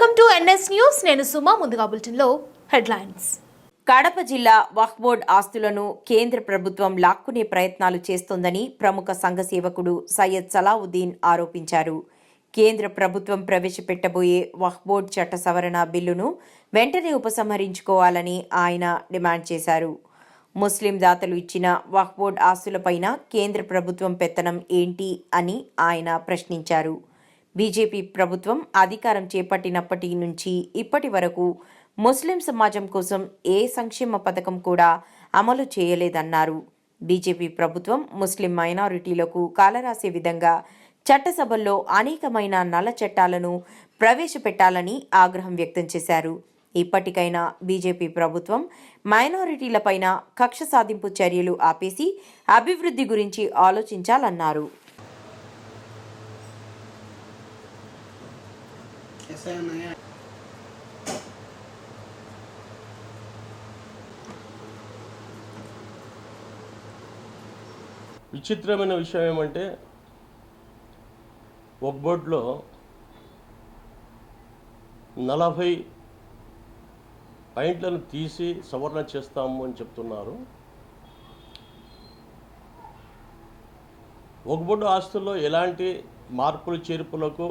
Welcome to NS news. నేను సుమా ముందుగా బులెటిన్లో హెడ్లైన్స్. కడప జిల్లా వక్ఫ్ బోర్డ్ ఆస్తులను కేంద్ర ప్రభుత్వం లాక్కునే ప్రయత్నాలు చేస్తోందని ప్రముఖ సంఘ సేవకుడు సయ్యద్ సలావుద్దీన్ ఆరోపించారు. కేంద్ర ప్రభుత్వం ప్రవేశపెట్టబోయే వక్ఫ్ బోర్డ్ చట్ట సవరణ బిల్లును వెంటనే ఉపసంహరించుకోవాలని ఆయన డిమాండ్ చేశారు. ముస్లిం దాతలు ఇచ్చిన వక్ఫ్ బోర్డ్ ఆస్తులపైన కేంద్ర ప్రభుత్వం పెత్తనం ఏంటి అని ఆయన ప్రశ్నించారు. బీజేపీ ప్రభుత్వం అధికారం చేపట్టినప్పటి నుంచి ఇప్పటి వరకు ముస్లిం సమాజం కోసం ఏ సంక్షేమ పథకం కూడా అమలు చేయలేదన్నారు. బీజేపీ ప్రభుత్వం ముస్లిం మైనారిటీలకు కాలరాసే విధంగా చట్టసభల్లో అనేకమైన నల్ల చట్టాలను ప్రవేశపెట్టాలని ఆగ్రహం వ్యక్తం చేశారు. ఇప్పటికైనా బీజేపీ ప్రభుత్వం మైనారిటీలపైన కక్ష సాధింపు చర్యలు ఆపేసి అభివృద్ధి గురించి ఆలోచించాలన్నారు. విచిత్రమైన విషయం ఏమంటే ఒక్బోట్లో నలభై పాయింట్లను తీసి సవరణ చేస్తాము అని చెప్తున్నారు. ఒక్బొడ్డు ఆస్తుల్లో ఎలాంటి మార్పులు చేర్పులకు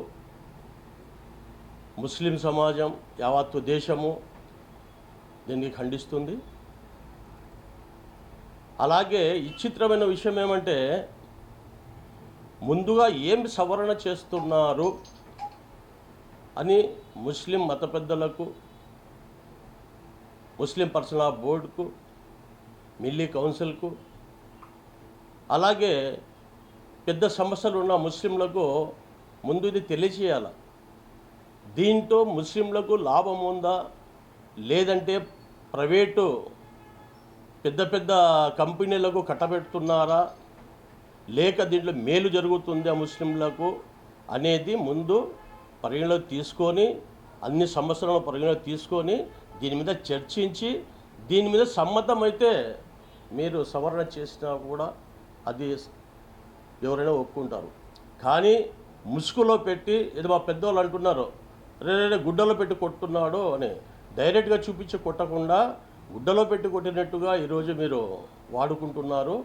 ముస్లిం సమాజం యావత్తు దేశము దీన్ని ఖండిస్తుంది. అలాగే విచిత్రమైన విషయం ఏమంటే ముందుగా ఏం సవరణ చేస్తున్నారు అని ముస్లిం మత పెద్దలకు ముస్లిం పర్సనల్ బోర్డుకు మిల్లీ కౌన్సిల్కు అలాగే పెద్ద సమస్యలు ఉన్న ముస్లింలకు ముందు ఇది తెలియచేయాలి దీంతో ముస్లింలకు లాభం ఉందా? లేదంటే ప్రైవేటు పెద్ద పెద్ద కంపెనీలకు కట్టబెడుతున్నారా? లేక దీంట్లో మేలు జరుగుతుందా ముస్లింలకు అనేది ముందు పరిగణలోకి తీసుకొని అన్ని సమస్యలను పరిగణలోకి తీసుకొని దీని మీద చర్చించి దీని మీద సమ్మతమైతే మీరు సవరణ చేసినా కూడా అది ఎవరైనా ఒప్పుకుంటారు. కానీ ముసుగులో పెట్టి ఏదో మా పెద్దవాళ్ళు అంటున్నారు రే గుడ్డలో పెట్టి కొట్టున్నాడు అని డైరెక్ట్గా చూపించి కొట్టకుండా గుడ్డలో పెట్టి కొట్టినట్టుగా ఈరోజు మీరు వాడుకుంటున్నారు.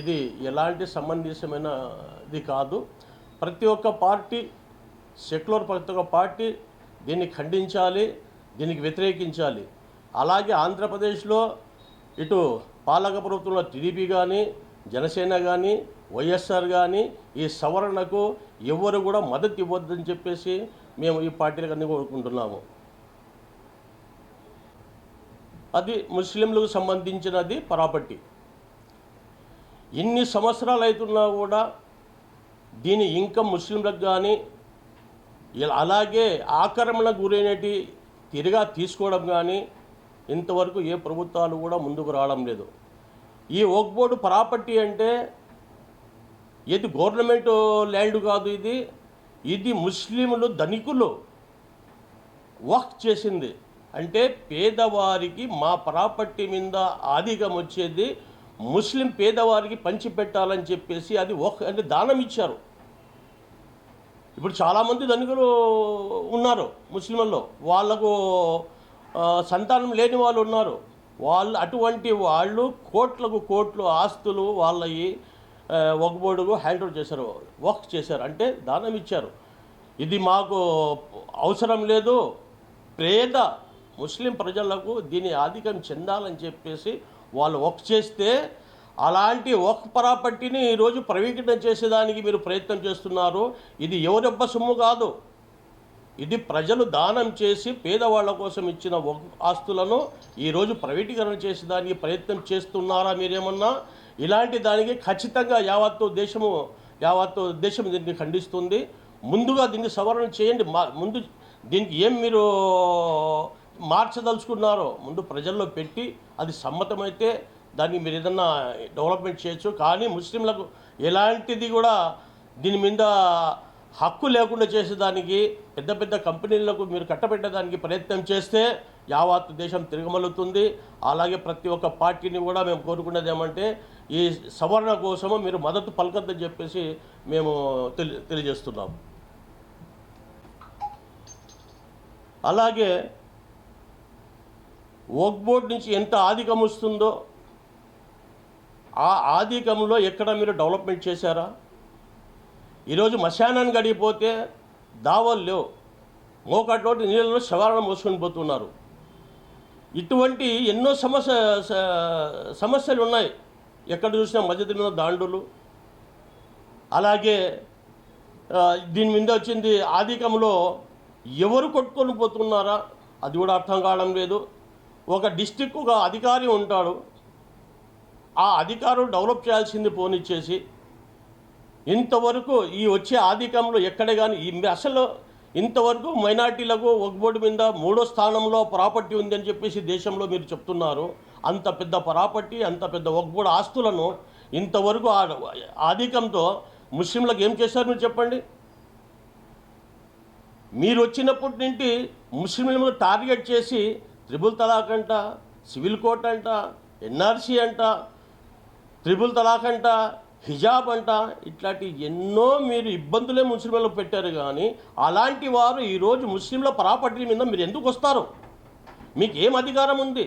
ఇది ఎలాంటి సంబంధితమైనది కాదు. ప్రతి ఒక్క పార్టీ సెక్యులర్ ప్రతి ఒక్క పార్టీ దీన్ని ఖండించాలి దీనికి వ్యతిరేకించాలి. అలాగే ఆంధ్రప్రదేశ్లో ఇటు పాలక ప్రభుత్వంలో టీడీపీ కానీ జనసేన కానీ వైఎస్ఆర్ కానీ ఈ సవరణకు ఎవ్వరు కూడా మద్దతు ఇవ్వద్దని చెప్పేసి మేము ఈ పార్టీలకు అన్ని కోరుకుంటున్నాము. అది ముస్లింలకు సంబంధించినది ప్రాపర్టీ. ఇన్ని సంవత్సరాలు అవుతున్నా కూడా దీని ఇంకా ముస్లింలకు కానీ ఇలా అలాగే ఆక్రమణకు గురైనటి తిరిగా తీసుకోవడం కానీ ఇంతవరకు ఏ ప్రభుత్వాలు కూడా ముందుకు రావడం లేదు. ఈ ఓక్ బోర్డు ప్రాపర్టీ అంటే ఇది గవర్నమెంట్ ల్యాండ్ కాదు ఇది. ఇది ముస్లింలు ధనికులు. వక్ చేసింది. అంటే పేదవారికి మా ప్రాపర్టీ మీద ఆధికం వచ్చేది ముస్లిం పేదవారికి పంచిపెట్టాలని చెప్పేసి అది ఒక అంటే దానం ఇచ్చారు. ఇప్పుడు చాలామంది ధనికులు ఉన్నారు ముస్లింల్లో. వాళ్ళకు సంతానం లేని వాళ్ళు ఉన్నారు. వాళ్ళు అటువంటి వాళ్ళు కోట్లకు కోట్లు ఆస్తులు వాళ్ళవి ఒక బోర్డుకు హ్యాండ్ ఓవర్ చేశారు. వర్క్ చేశారు. అంటే దానం ఇచ్చారు. ఇది మాకు అవసరం లేదు. పేద ముస్లిం ప్రజలకు దీని ఆధిక్యం చెందాలని చెప్పేసి వాళ్ళు వర్క్ చేస్తే అలాంటి ఒక ప్రాపర్టీని ఈరోజు ప్రవీకరణ చేసేదానికి మీరు ప్రయత్నం చేస్తున్నారు. ఇది ఎవరెబ్బ సొమ్ము కాదు. ఇది ప్రజలు దానం చేసి పేదవాళ్ళ కోసం ఇచ్చిన ఆస్తులను ఈరోజు ప్రైవేటీకరణ చేసేదానికి ప్రయత్నం చేస్తున్నారా మీరేమన్నా? ఇలాంటి దానికి ఖచ్చితంగా యావత్తు దేశము యావత్తు దేశం దీన్ని ఖండిస్తుంది. ముందుగా దీన్ని సవరణ చేయండి. మా ముందు దీనికి ఏం మీరు మార్చదలుచుకున్నారో ముందు ప్రజల్లో పెట్టి అది సమ్మతమైతే దానికి మీరు ఏదన్నా డెవలప్మెంట్ చేయొచ్చు. కానీ ముస్లింలకు ఎలాంటిది కూడా దీని మీద హక్కు లేకుండా చేసేదానికి పెద్ద పెద్ద కంపెనీలకు మీరు కట్టబెట్టడానికి ప్రయత్నం చేస్తే యావత్ దేశం తిరగమలుతుంది అలాగే ప్రతి ఒక్క పార్టీని కూడా మేము కోరుకునేది ఏమంటే ఈ సవరణ కోసము మీరు మద్దతు పలకద్దని చెప్పేసి మేము తెలి తెలియజేస్తున్నాం. అలాగే వర్క్ బోర్డ్ నుంచి ఎంత ఆధికం వస్తుందో ఆ ఆధికంలో ఎక్కడ మీరు డెవలప్మెంట్ చేశారా? ఈరోజు మశానాన్ని గడిగిపోతే దావల్లో మోకాటి మోకాటోటి నీళ్ళలో శవాలను మోసుకొని పోతున్నారు. ఇటువంటి ఎన్నో సమస్య సమస్యలు ఉన్నాయి. ఎక్కడ చూసినా మధ్య దాండులు. అలాగే దీని మీద వచ్చింది ఆధికంలో ఎవరు కొట్టుకొని పోతున్నారా? అది కూడా అర్థం కావడం లేదు. ఒక డిస్టిక్ ఒక అధికారి ఉంటాడు. ఆ అధికారులు డెవలప్ చేయాల్సింది పోనిచ్చేసి ఇంతవరకు ఈ వచ్చే ఆధికంలో ఎక్కడ కానీ ఈ అసలు ఇంతవరకు మైనార్టీలకు ఒక బోర్డు మీద మూడో స్థానంలో ప్రాపర్టీ ఉందని చెప్పేసి దేశంలో మీరు చెప్తున్నారు. అంత పెద్ద ప్రాపర్టీ అంత పెద్ద ఒక బోర్డు ఆస్తులను ఇంతవరకు ఆధికంతో ముస్లింలకు ఏం చేశారు మీరు చెప్పండి? మీరు వచ్చినప్పటి నుండి ముస్లింలను టార్గెట్ చేసి త్రిబుల్ తలాక్ అంట సివిల్ కోర్ట్ అంట ఎన్ఆర్సీ అంట త్రిబుల్ తలాక్ అంట హిజాబ్ అంట ఇట్లాంటి ఎన్నో మీరు ఇబ్బందులే ముస్లింలకు పెట్టారు కానీ అలాంటి వారు ఈరోజు ముస్లింల ప్రాపర్టీ మీద మీరు ఎందుకు వస్తారు? మీకు ఏం అధికారం ఉంది?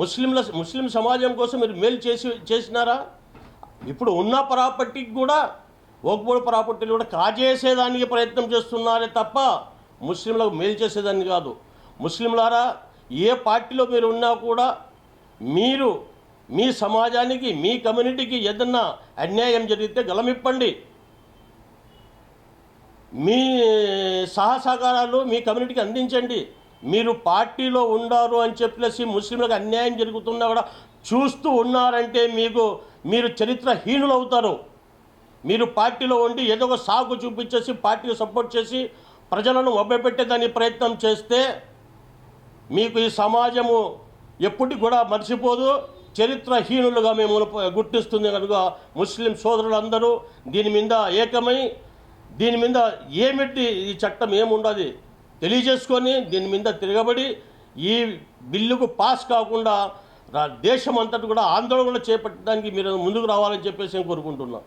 ముస్లింల ముస్లిం సమాజం కోసం మీరు మేలు చేసి చేసినారా? ఇప్పుడు ఉన్న ప్రాపర్టీకి కూడా ఓక్బోర్డ్ ప్రాపర్టీలు కూడా కాజేసేదానికి ప్రయత్నం చేస్తున్నారే తప్ప ముస్లింలకు మేలు చేసేదాన్ని కాదు. ముస్లింలారా ఏ పార్టీలో మీరు ఉన్నా కూడా మీరు మీ సమాజానికి మీ కమ్యూనిటీకి ఏదన్నా అన్యాయం జరిగితే గలమిప్పండి మీ సహసహకారాలు మీ కమ్యూనిటీకి అందించండి. మీరు పార్టీలో ఉండారు అని చెప్పేసి ముస్లింలకు అన్యాయం జరుగుతున్నా కూడా చూస్తూ ఉన్నారంటే మీకు మీరు చరిత్రహీనులు అవుతారు మీరు పార్టీలో ఉండి ఏదో ఒక సాగు చూపించేసి పార్టీకి సపోర్ట్ చేసి ప్రజలను ఒబ్బెపెట్టేదాని ప్రయత్నం చేస్తే మీకు ఈ సమాజము ఎప్పటికి కూడా మర్చిపోదు చరిత్రహీనులుగా మేము గుర్తిస్తుంది కనుక ముస్లిం సోదరులందరూ దీని మీద ఏకమై దీని మీద ఏమిటి ఈ చట్టం ఏముండదు తెలియజేసుకొని దీని మీద తిరగబడి ఈ బిల్లుకు పాస్ కాకుండా రా- దేశం అంతటి కూడా ఆందోళన చేపట్టడానికి మీరు ముందుకు రావాలని చెప్పేసి నేను కోరుకుంటున్నాను